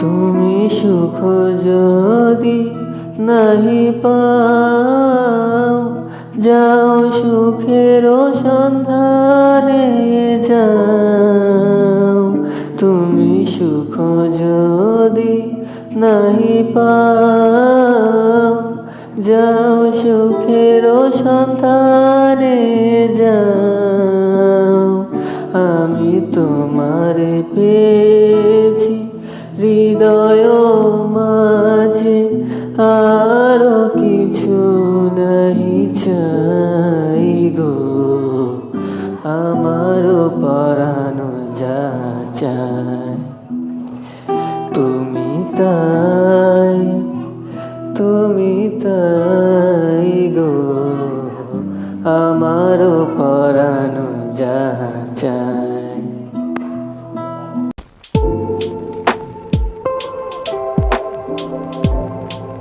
তুমি সুখ যদি নাহি পাও, যাও সুখের সন্ধানে যাও। তুমি সুখ যদি নাহি পাও, যাও সুখের সন্ধানে যাও। আমি তোমারে পেয়েছি হৃদয় মাঝে আরও কিছু নাহি চাই গো। আমারও পরানো যা চায় তুমি তাই তুমি তাই গো। আমারও পরানো যা চায় うん。